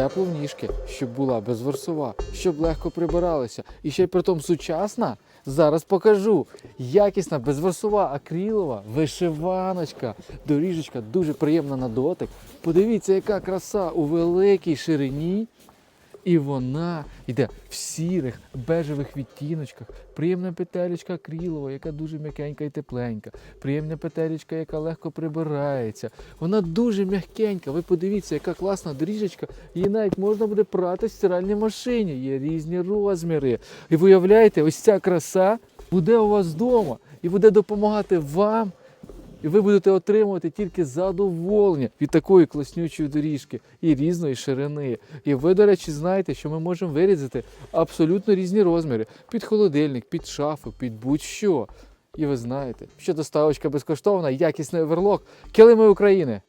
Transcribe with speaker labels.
Speaker 1: тепло в ніжки, щоб була безворсова, щоб легко прибиралася. І ще й притом сучасна. Зараз покажу. Якісна, безворсова, акрилова, вишиваночка, доріжечка дуже приємна на дотик. Подивіться, яка краса у великій ширині. І вона йде в сірих, бежевих відтіночках. Приємна петелечка акрилова, яка дуже м'якенька і тепленька. Приємна петелечка, яка легко прибирається. Вона дуже м'якенька. Ви подивіться, яка класна доріжечка. Її навіть можна буде прати в стиральній машині. Є різні розміри. І виявляєте, ось ця краса буде у вас вдома і буде допомагати вам і ви будете отримувати тільки задоволення від такої класнючої доріжки і різної ширини. І ви, до речі, знаєте, що ми можемо вирізати абсолютно різні розміри під холодильник, під шафу, під будь-що. І ви знаєте, що доставочка безкоштовна, якісний оверлок, килими України.